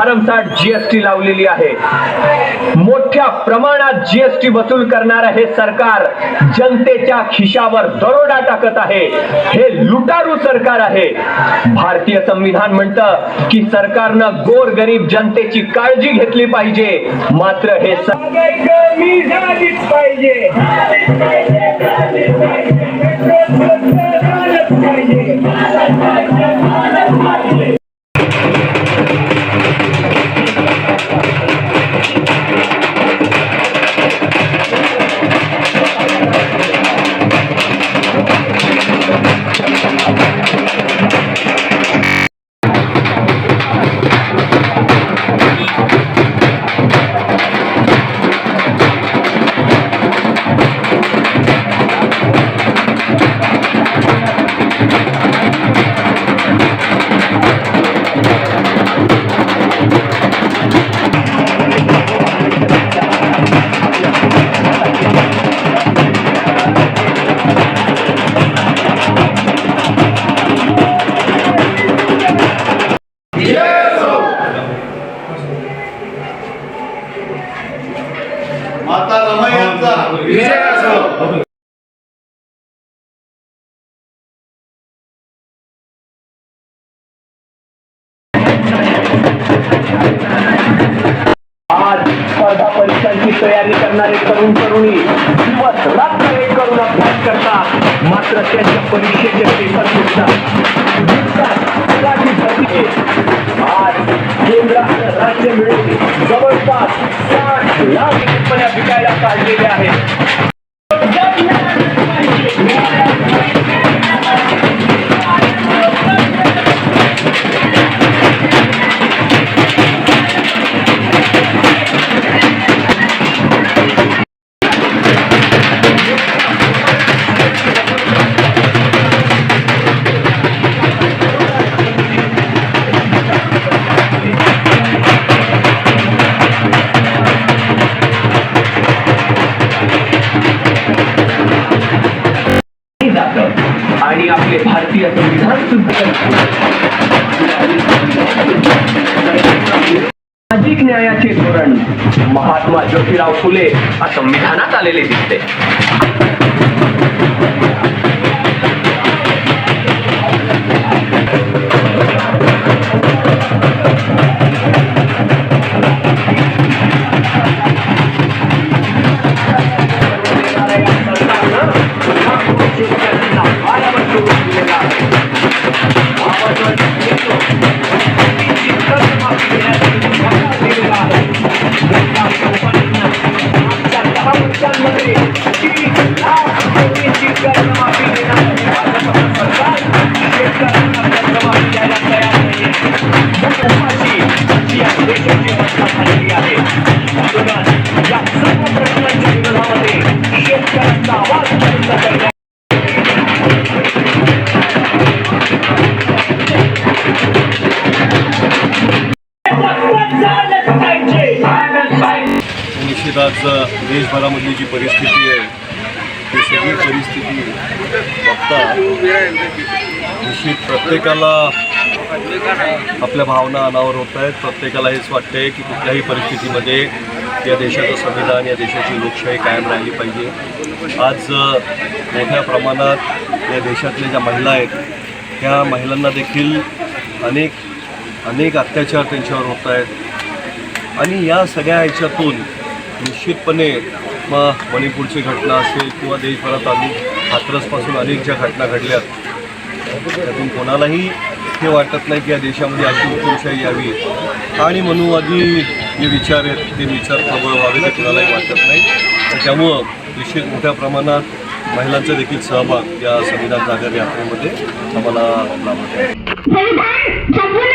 भरमसाठ जीएसटी लावलेली आहे. मोठ्या प्रमाणात जीएसटी वसूल करणार हे सरकार जनतेच्या खिशावर दरोडा टाकत आहे. हे लुटारू सरकार आहे. भारतीय संविधान म्हणतं की सरकारनं गोर गरीब जनतेची काळजी घेतली पाहिजे. मात्र हे पाहिजे. Stop. आपले भारतीय संविधान सामाजिक न्यायाचे धोरण महात्मा ज्योतिराव फुले या संविधानात आलेले दिसते. शेतकऱ्यांचा आवाज निश्चित आज देशभरामधली जी परिस्थिती आहे ती सगळी परिस्थिती बघता निश्चित प्रत्येकाला आपल्या भावना अनावर होत आहेत. प्रत्येकाला हेच वाटतंय की कुठल्याही परिस्थितीमध्ये या देशाचं संविधान या देशाची लोकशाही कायम राहिली पाहिजे. आज मोठ्या प्रमाणात या देशातल्या ज्या महिला आहेत त्या महिलांना देखील अनेक अनेक अत्याचार त्यांच्यावर होत आहेत. आणि या सगळ्या ह्याच्यातून निश्चितपणे मग मणिपूरची घटना असेल किंवा देशभरात आली हातरसपासून अनेक ज्या घटना घडल्यात त्यातून कोणालाही हे वाटत नाही की या देशामध्ये अशी हुकुमशाही यावी. आणि मनुवादी जे विचार आहेत ते विचार प्रबळ व्हावे ते कुणालाही वाटत नाही. त्यामुळं निश्चित मोठ्या प्रमाणात महिलांचा देखील सहभाग या संविधान जागर यात्रेमध्ये आम्हाला लाभत आहे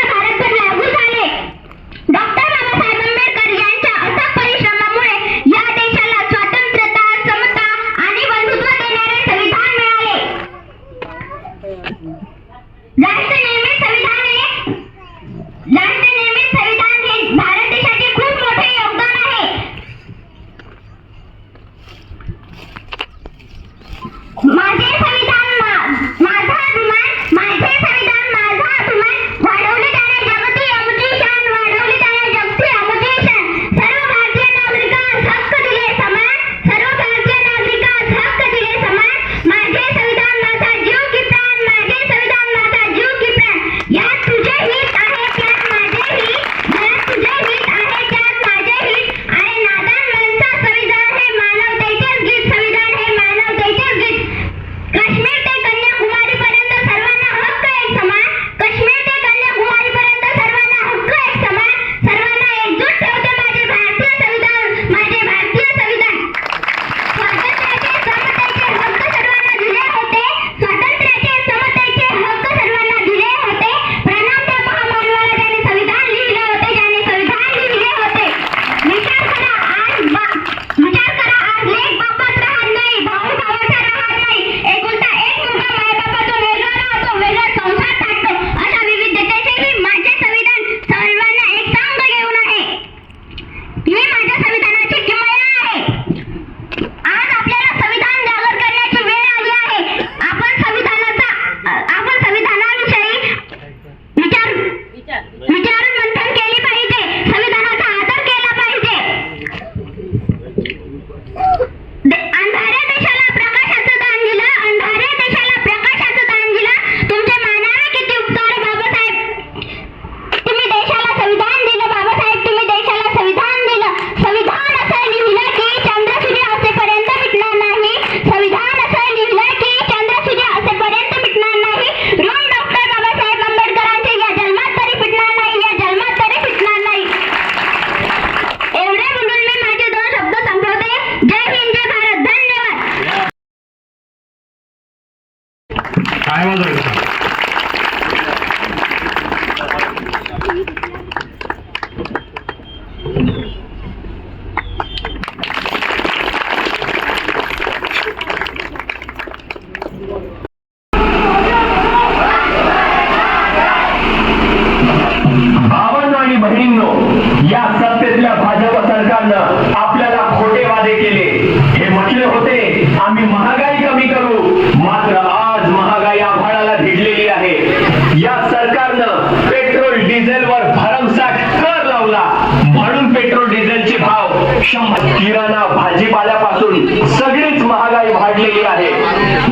शंभर किराणा भाजीपाल्यापासून सगळीच महागाई वाढलेली आहे.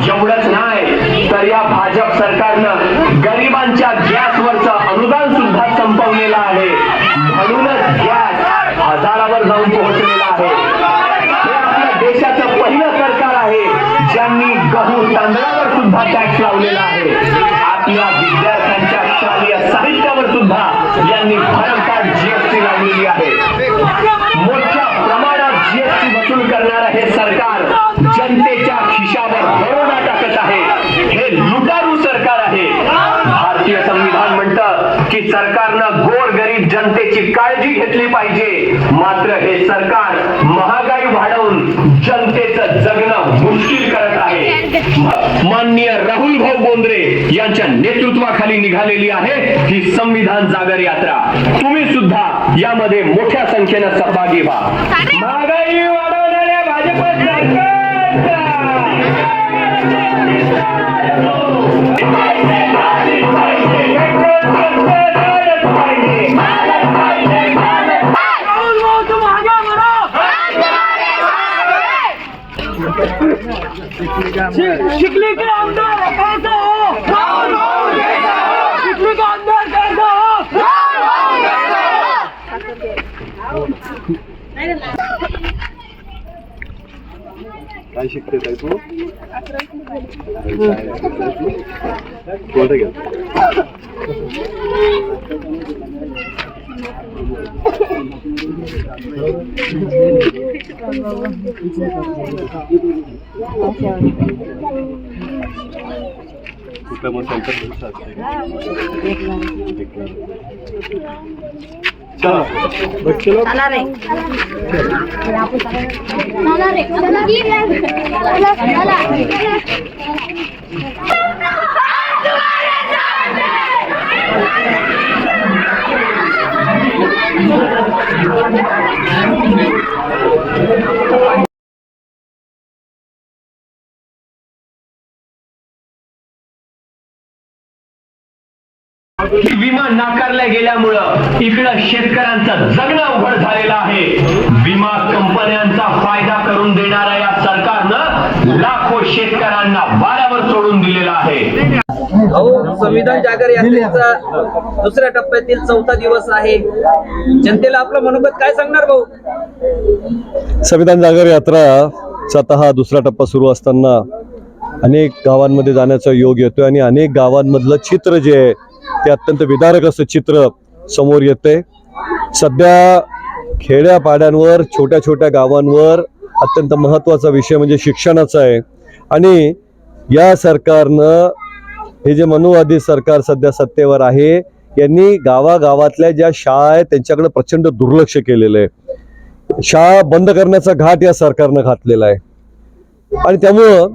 एवढंच नाही तर या भाजप सरकारनं गरिबांच्या गॅसवरचं अनुदान सुद्धा संपवलेलं आहे. म्हणूनच गॅस हजारावर जाऊन पोहोचलेला आहे. हे आपल्या देशाचं पहिलं सरकार आहे ज्यांनी गहू तांदळावर सुद्धा टॅक्स लावलेला आहे. आपल्या विद्यार्थ्यांच्या शालेय साहित्यावर सुद्धा यांनी भरमसाठ जीएसटी लावलेली आहे मोठ्या प्रमाणात जीएसटी वसूल करणारं हे सरकार जनतेच्या खिशावर दरोडा टाकत आहे हे लुटारू सरकार आहे भारतीय संविधान म्हणतं की सरकारनं गोर गरीब जनतेची काळजी घेतली पाहिजे. मात्र हे सरकार महागाई वाढवून जनतेचं जगणं मुश्किल करत आहे. माननीय राहुल भाऊ बोंद्रे यांच्या नेतृत्वाखाली निघालेली आहे ही संविधान जागर यात्रा. तुम्ही सुद्धा यामध्ये मोठ्या संख्येनं सहभागी व्हा. महागाई शिकली के आमदार कैसा हो शिकली का आमदार कैसा हो काय शिकते ताई तू कोणतं घ्या कुठलं मग सेंटर चला बघ चलो चला रे चला रे चला चला विमा नाकारल्या गेल्यामुळं इकडं शेतकऱ्यांचं जगणं अवघड झालेलं आहे. विमा कंपन्यांचा फायदा करून देणाऱ्या या सरकारनं लाखो शेतकऱ्यांना वाऱ्यावर सोडून दिलेलं आहे. संविधान जागर यात्रेचा दुसऱ्या टप्प्यातील चौथा दिवस आहे. जनतेला आपलं मनोगत काय सांगणार भाऊ? संविधान जागर यात्राचा हा दुसरा टप्पा सुरू असताना अनेक गावांमध्ये जाण्याचा योग येतोय आणि अनेक गावांमधलं चित्र जे आहे ते अत्यंत विदारक असं चित्र समोर येतंय. सध्या खेड्यापाड्यांवर छोट्या छोट्या गावांवर अत्यंत महत्त्वाचा विषय म्हणजे शिक्षणाचा आहे. आणि या सरकारनं हे जे मनुवादी सरकार सध्या सत्तेवर आहे यांनी गावागावातल्या ज्या शाळा आहेत त्यांच्याकडे प्रचंड दुर्लक्ष केलेलं आहे. शाळा बंद करण्याचा घाट या सरकारनं घातलेला आहे. आणि त्यामुळं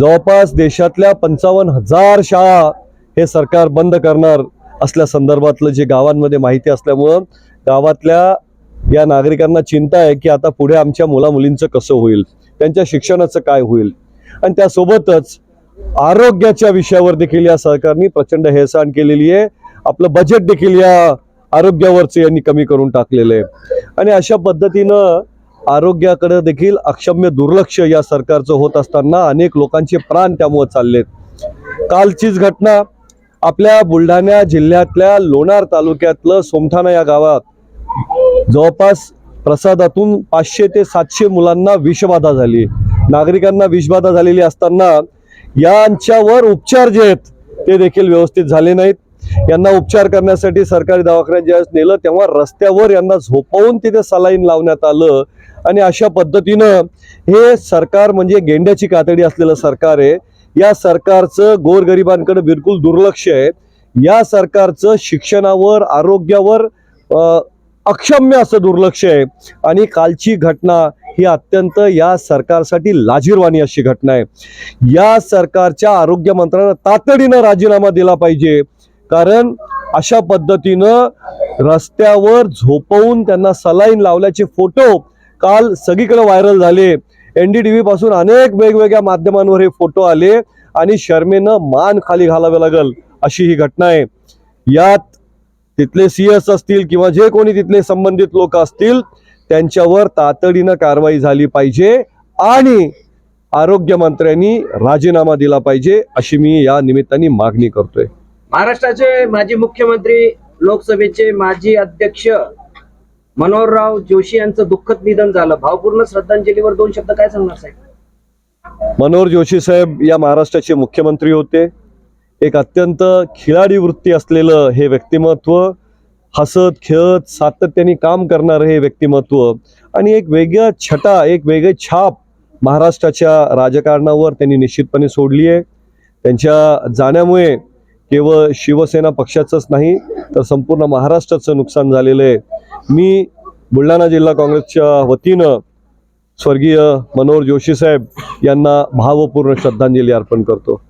जवळपास देशातल्या पंचावन्न हजार शाळा हे सरकार बंद करणार असल्या संदर्भातलं जे गावांमध्ये माहिती असल्यामुळं गावातल्या या नागरिकांना चिंता आहे की आता पुढे आमच्या मुलामुलींचं कसं होईल? त्यांच्या शिक्षणाचं काय होईल? आणि त्यासोबतच आरोग्याच्या विषयावर देखील या सरकारने प्रचंड हेळसांड केलेली आहे. आपलं बजेट देखील या आरोग्यावरचं यांनी कमी करून टाकलेलं आहे. आणि अशा पद्धतीनं आरोग्याकडे देखील अक्षम्य दुर्लक्ष या सरकारचं होत असताना अनेक लोकांचे प्राण त्यामुळे चाललेत. कालचीच घटना आपल्या बुलढाणा जिल्ह्यातल्या लोणार तालुक्यातलं सोमठाणा या गावात जवळपास प्रसादातून पाचशे ते सातशे मुलांना विषबाधा झाली. नागरिकांना विषबाधा झालेली असताना यांच्यावर उपचार जे आहेत ते देखील व्यवस्थित झाले नाहीत. यांना उपचार करण्यासाठी सरकारी दवाखान्यात ज्यावेळेस नेलं तेव्हा रस्त्यावर यांना झोपवून तिथे सलाईन लावण्यात आलं. आणि अशा पद्धतीनं हे सरकार म्हणजे गेंड्याची कातडी असलेलं सरकार आहे. या सरकारचं गोरगरिबांकडे बिलकुल दुर्लक्ष आहे. या सरकारचं शिक्षणावर आरोग्यावर अक्षम्य असं दुर्लक्ष आहे. आणि कालची घटना ही अत्यंत या सरकारसाठी लाजीरवाणी अशी घटना आहे. या सरकारच्या आरोग्य मंत्र्यांना तातडीनं राजीनामा दिला पाहिजे. कारण अशा पद्धतीनं रस्त्यावर झोपवून त्यांना सलाईन लावल्याचे फोटो काल सगळीकडे व्हायरल झाले. एन डी टी व्ही पासून अनेक वेगवेगळ्या माध्यमांवर हे फोटो आले आणि शर्मेनं मान खाली घालावे लागल अशी ही घटना आहे. यात तिथले सीएस असतील किंवा जे कोणी तिथले संबंधित लोक असतील त्यांच्यावर तातडीनं कारवाई झाली पाहिजे आणि आरोग्यमंत्र्यांनी राजीनामा दिला पाहिजे अशी मी या निमित्ताने मागणी करतोय. महाराष्ट्राचे माजी मुख्यमंत्री लोकसभेचे माजी अध्यक्ष मनोहरराव जोशी यांचं दुःखद निधन झालं. भावपूर्ण श्रद्धांजलीवर दोन शब्द काय सांगणार साहेब? मनोहर जोशी साहेब या महाराष्ट्राचे मुख्यमंत्री होते. एक अत्यंत खिलाडी वृत्ती असलेलं हे व्यक्तिमत्व हसत खेळत सातत्याने काम करणारं हे व्यक्तिमत्व आणि एक वेगळा छटा एक वेगळे छाप महाराष्ट्राच्या राजकारणावर त्यांनी निश्चितपणे सोडली आहे. त्यांच्या जाण्यामुळे केवळ शिवसेना पक्षाचंच नाही तर संपूर्ण महाराष्ट्राचं नुकसान झालेलं आहे. मी बुलढाणा जिल्हा काँग्रेसच्या वतीनं स्वर्गीय मनोहर जोशी साहेब यांना भावपूर्ण श्रद्धांजली अर्पण करतो.